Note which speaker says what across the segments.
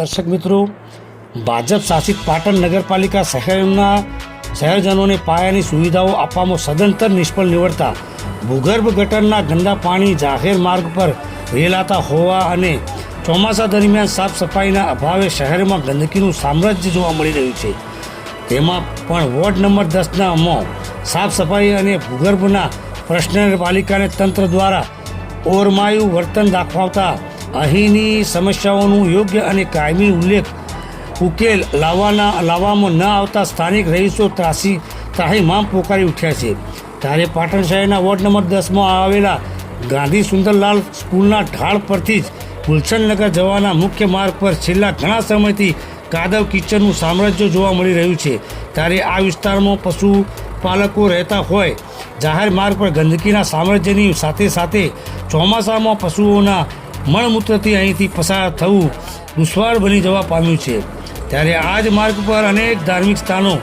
Speaker 1: દર્શક મિત્રો, ભાજપ શાસિત પાટણ નગરપાલિકા શહેરના શહેરજનોને પાયાની સુવિધાઓ આપવામાં સદંતર નિષ્ફળ નીવડતા ભૂગર્ભ ગટરના ગંદા પાણી જાહેર માર્ગ પર રેલાતા હોવા અને ચોમાસા દરમિયાન સાફ સફાઈના અભાવે શહેરમાં ગંદકીનું સામ્રાજ્ય જોવા મળી રહ્યું છે. તેમાં પણ વોર્ડ નંબર દસના અમો, સાફ સફાઈ અને ભૂગર્ભના પ્રશ્ન પાલિકાને તંત્ર દ્વારા ઓરમાયું વર્તન દાખવતા અહીંની સમસ્યાઓનું યોગ્ય અને કાયમી ઉલ્લેખ ઉકેલ લાવવાના, લાવવામાં ન આવતા સ્થાનિક રહીશો ત્રાસી, ત્રાહીમામ પોકારી ઉઠ્યા છે. ત્યારે પાટણ શહેરના વોર્ડ નંબર દસમાં આવેલા ગાંધી સુંદરલાલ સ્કૂલના ઢાળ પરથી જ ગુલશનનગર જવાના મુખ્ય માર્ગ પર છેલ્લા ઘણા સમયથી કાદવ કિચનનું સામ્રાજ્ય જોવા મળી રહ્યું છે. ત્યારે આ વિસ્તારમાં પશુપાલકો રહેતા હોય, જાહેર માર્ગ પર ગંદકીના સામ્રાજ્યની સાથે સાથે ચોમાસામાં પશુઓના મળમૂત્રથી અહીંથી પસાર થવું દુશ્વાર બની જવા પામ્યું છે. ત્યારે આ જ માર્ગ પર અનેક ધાર્મિક સ્થાનો,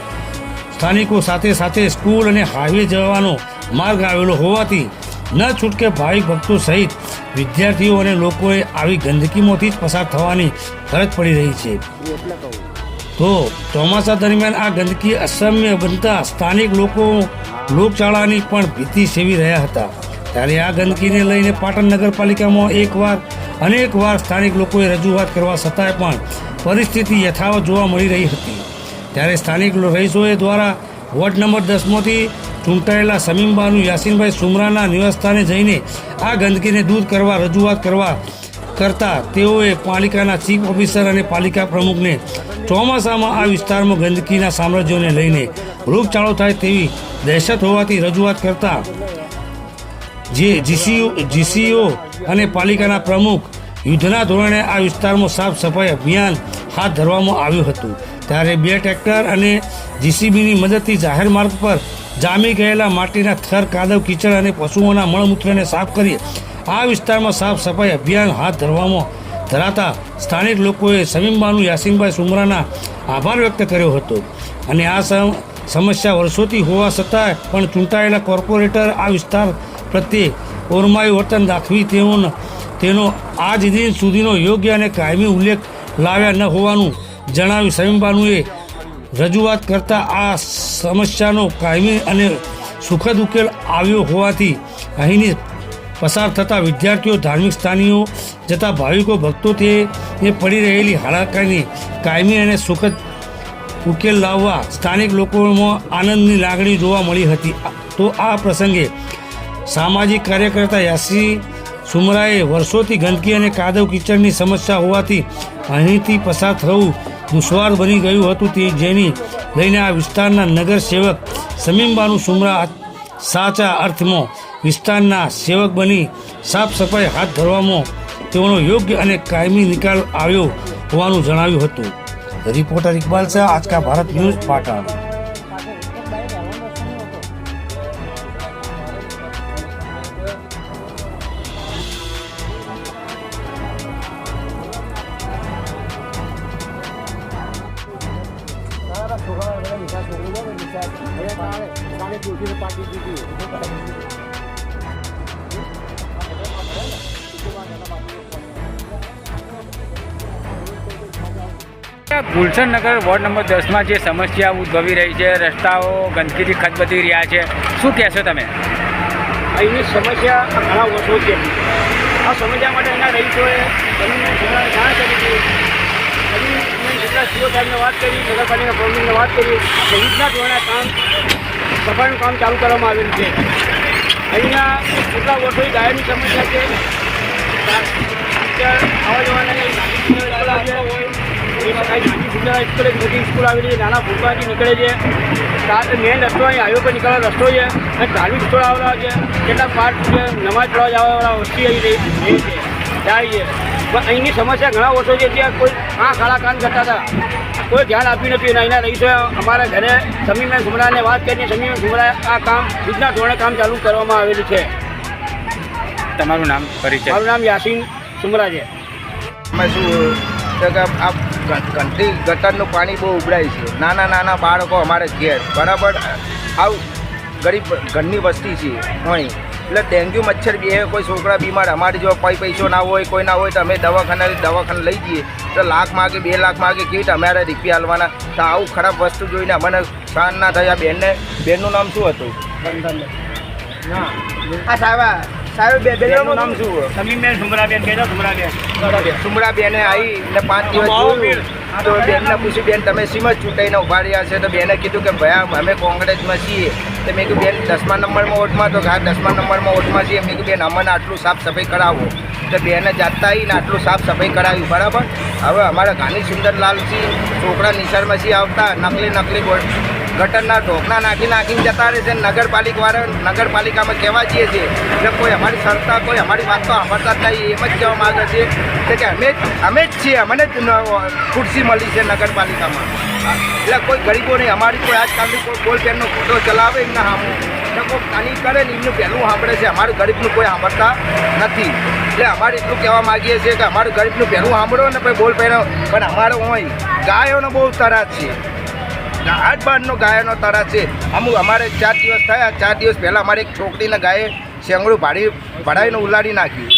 Speaker 1: સ્થાનિકો સાથે સાથે સ્કૂલ અને હાઈવે જવાનો માર્ગ આવેલો હોવાથી ન છૂટકે ભાવિક ભક્તો સહિત વિદ્યાર્થીઓ અને લોકોએ આવી ગંદકીમાંથી જ પસાર થવાની ફરજ પડી રહી છે. તો ચોમાસા દરમિયાન આ ગંદકી અસમ્ય બનતા સ્થાનિક લોકો લોકચાળાની પણ ભીતિ સેવી રહ્યા હતા. ત્યારે આ ગંદકીને લઈને પાટણ નગરપાલિકામાં એકવાર અનેક વાર સ્થાનિક લોકોએ રજૂઆત કરવા છતાંય પણ પરિસ્થિતિ યથાવત જોવા મળી રહી હતી. ત્યારે સ્થાનિક રહીશોએ દ્વારા વોર્ડ નંબર દસમાંથી ચૂંટાયેલા સમીમબાનુ યાસીનભાઈ સુમરાના નિવાસસ્થાને જઈને આ ગંદકીને દૂર કરવા રજૂઆત કરવા કરતા તેઓએ પાલિકાના ચીફ ઓફિસર અને પાલિકા પ્રમુખને ચોમાસામાં આ વિસ્તારમાં ગંદકીના સામ્રાજ્યોને લઈને રોગચાળો થાય તેવી દહેશત હોવાથી રજૂઆત કરતા જે જીસીઓ જીસીઓ અને પાલિકાના પ્રમુખ યુદ્ધના ધોરણે આ વિસ્તારમાં સાફ સફાઈ અભિયાન હાથ ધરવામાં આવ્યું હતું. ત્યારે બે ટ્રેક્ટર અને જીસીબીની મદદથી જાહેર માર્ગ પર જામી ગયેલા માટીના થર, કાદવ, કીચડ અને પશુઓના મળમૂત્રને સાફ કરી આ વિસ્તારમાં સાફ સફાઈ અભિયાન હાથ ધરવામાં ધરાતા સ્થાનિક લોકોએ સમીમબાનુ યાસીનભાઈ સુમરાના આભાર વ્યક્ત કર્યો હતો. અને આ સમ- સમસ્યા વર્ષોથી હોવા છતાં પણ ચૂંટાયેલા કોર્પોરેટર આ વિસ્તાર પ્રત્યે ઓરમાયું વર્તન દાખવી તેઓનો તેનો આજ દિન સુધીનો યોગ્ય અને કાયમી ઉલ્લેખ લાવ્યા ન હોવાનું જણાવી સમીમબાનુએ રજૂઆત કરતાં આ સમસ્યાનો કાયમી અને સુખદ ઉકેલ આવ્યો હોવાથી અહીંની પસાર થતા વિદ્યાર્થીઓ, ધાર્મિક સ્થાનીઓ જતા ભાવિકો, ભક્તો તે પડી રહેલી હાલાકાની કાયમી અને સુખદ ઉકેલ લાવવા સ્થાનિક લોકોમાં આનંદની લાગણી જોવા મળી હતી. તો આ પ્રસંગે સામાજિક કાર્યકર્તા યાસી સુમરાએ વર્ષોથી ગંદકી અને કાદવ કિચડની સમસ્યા હોવાથી અહીંથી પસાર થવું દુશ્વાર બની ગયું હતું. તે જેની લઈને આ વિસ્તારના નગર સેવક સમીમબાનુ સુમરા સાચા અર્થમાં વિસ્તારના સેવક બની સાફ સફાઈ હાથ ધરવામાં તેઓનો યોગ્ય અને કાયમી નિકાલ આવ્યો હોવાનું જણાવ્યું હતું. Reporter Iqbal Shah Aajka Bharat News Patan
Speaker 2: Gulshan Nagar ward number દસમાં જે સમસ્યા ઉદ્ભવી રહી છે, રસ્તાઓ, ગંદકીથી ખતબતી રહ્યા છે, શું કહેશો તમે?
Speaker 3: અહીંની સમસ્યા ઘણા વર્ષો છે. આ સમસ્યા માટે એના રહીશોએ જાણ કરી હતી જેટલા સીઓ સાહેબને વાત કરી નગરપાલિકા પ્રમુખને વાત કરી. સહિતના ધોરણે કામ સફાઈનું કામ ચાલુ કરવામાં આવેલું છે. અહીંના કેટલા વર્ષોથી ગાયની સમસ્યા છે? નાની સુંદર સ્કૂલ એક મોટી સ્કૂલ આવેલી છે નાના ભૂલકાથી નીકળે છે. મેન રસ્તો અહીં હાઈવે પર નીકળવાનો રસ્તો છે અને ધાર્મિક સ્થળ આવેલા છે. કેટલાક પાર્ક છે નમાજ પઢવા જવાવાળા વસ્તી આવી રહી છે જાય છે. પણ અહીંની સમસ્યા ઘણા વર્ષો છે ત્યાં કોઈ આ કાળા કાન કરતા હતા. કોઈ ધ્યાન આપ્યું નથી અને અહીંના રહીશો અમારા ઘરે સમીરબેન ગુમરાને વાત કરીને સમીરબેન સુમરાએ આ કામ યુદ્ધના ધોરણે કામ ચાલુ કરવામાં આવેલું છે.
Speaker 2: તમારું નામ પરિચય?
Speaker 3: મારું નામ યાસીન સુમરા છે
Speaker 4: અમે શું આ ગ- ગંદકી ગટરનું પાણી બહુ ઉભરાય છે. નાના નાના બાળકો અમારે ઘેર. બરાબર? આવું ગરીબ ઘરની વસ્તી છે અહીં એટલે ડેન્ગ્યુ મચ્છર બી કોઈ છોકરા બીમાર અમારી જો પૈ પૈસો ના હોય કોઈ ના હોય તો અમે દવાખાના દવાખાને લઈ જઈએ. તો લાખ માગે બે લાખ માગે કીટ અમારે રૂપિયા હાલવાના? તો આવું ખરાબ વસ્તુ જોઈને અમને સહન ના થયા. બેનને બેનનું નામ શું હતું?
Speaker 3: આ સાહેબ. સાહેબ બે
Speaker 4: નામ શું
Speaker 3: સુમરાબેન બેન સુમરાબેન.
Speaker 4: બેને આવી ને પાંચ દિવસ તો બેનને પૂછ્યું બેન તમે સીમ જ ચૂંટાઈને ઊભા રહ્યા છે. તો બેને કીધું કે ભાઈ અમે કોંગ્રેસમાં છીએ. તો મેં કીધું બેન દસમા નંબરમાં વોટમાં. તો હા દસમા નંબરમાં વોટમાં છીએ. મેં કીધું બેન અમને આટલું સાફ સફાઈ કરાવો. તો બેને જાતા આવીને આટલું સાફ સફાઈ કરાવી બરાબર? હવે અમારા ગાંધી સુંદરલાલસિંહ છોકરા નિશાળમાંથી આવતા નકલી નકલી ગટરના ઢોકણા નાખી નાખીને જતા રહે છે. નગરપાલિકા વાળા નગરપાલિકામાં કહેવા જઈએ છીએ એટલે કોઈ અમારી સરકાર કોઈ અમારી વાત તો સાંભળતા જ નહીં, એમ જ કહેવા માગે છે કે અમે જ અમે જ છીએ, અમને જ ખુરશી મળી છે નગરપાલિકામાં. એટલે કોઈ ગરીબો નહીં, અમારી કોઈ આજકાલની કોઈ બોલ પેનનો ફોટો ચલાવે એમના સામું. કોઈ કાની કરે ને એમનું પહેલું સાંભળે છે. અમારું ગરીબનું કોઈ સાંભળતા નથી. એટલે અમારે એટલું કહેવા માગીએ છીએ કે અમારું ગરીબનું પહેલું સાંભળો ને પછી બોલ પહેરો પણ અમારો હોય ગાયોનો બહુ તરાજ છે. આઠ બારનો ગાયનો તરા છે. અમુક અમારે ચાર દિવસ થયા ચાર દિવસ પહેલાં અમારે એક છોકરીને ગાયે શેંગડું ભાડી ભરાઈને ઉલાડી નાખ્યું.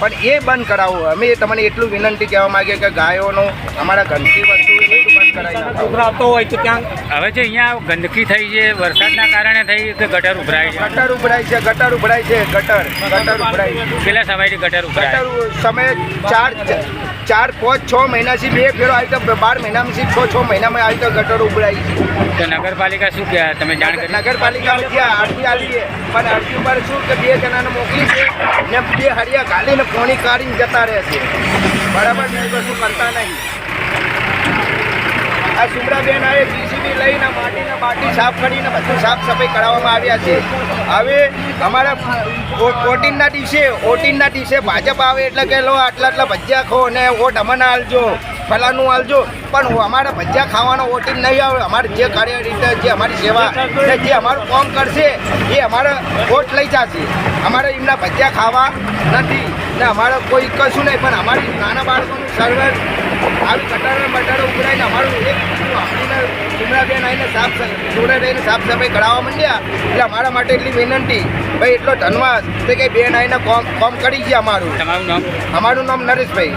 Speaker 4: પણ એ બંધ કરાવો. અમે તમને એટલું વિનંતી કહેવા માંગીએ કે ગાયોનો અમારા ગંદકી વસ્તુ એ બધું કરાવી
Speaker 3: આવતો હોય તો ત્યાં
Speaker 2: હવે જે અહીંયા ગંદકી થઈ છે વરસાદના કારણે થઈ કે ગટર ઉભરાય છે?
Speaker 4: ગટર ઉભરાય છે ગટર ઉભરાય છે ગટર ગટર ઉભરાય છે.
Speaker 2: કેટલા સમયથી ગટર ઉભરાય?
Speaker 4: ગટર સમય ચાર ચાર પાંચ છ મહિનાથી બે ફેરો આવી તો બાર મહિનામાંથી છ છ મહિનામાં આવી તો ગટર ઉભરાઈ છે
Speaker 2: તો નગરપાલિકા શું કહે? તમે જાણ કરી?
Speaker 4: નગરપાલિકામાં ત્યાં આરતી આવી પણ આરતી ઉપર શું કે બે જણાને મોકલી છે ને બે હરિયા ગાલીને પોણી કાઢીને જતા રહે છે. બરાબર ને કશું કરતા નહીં. આ સુમરાબેન આવે જીસીબી લઈને માટીને બાટી સાફ કરીને બધું સાફ સફાઈ કરાવવામાં આવ્યા છે. હવે અમારા ઓટીનના દિવસે ઓટીનના દિવસે ભાજપ આવે એટલે કે લો આટલા આટલા ભજીયા ખો ને વોટ અમને આલજો ફલાનું આલજો. પણ અમારા ભજીયા ખાવાનો વોટિંગ નહીં આવે. અમારે જે કાર્ય રીતે, જે અમારી સેવા જે અમારું કામ કરશે, એ અમારે વોટ લઈ જશે. અમારે એમના ભજીયા ખાવા નથી ને અમારે કોઈ કશું નહીં. પણ અમારી નાના બાળકોનું સર્વર આવી કટારો બટારો ઉભરાઈને અમારું એક સુમરાબેન આવીને સાફ જોડે રહીને સાફ સફાઈ કરાવવા માંડ્યા. એટલે અમારા માટે એટલી વિનંતી. ભાઈ એટલો ધન્યવાદ. કે બેન આવીને કોમ કોમ કરી છે અમારું.
Speaker 2: તમારું નામ?
Speaker 4: અમારું નામ નરેશભાઈ.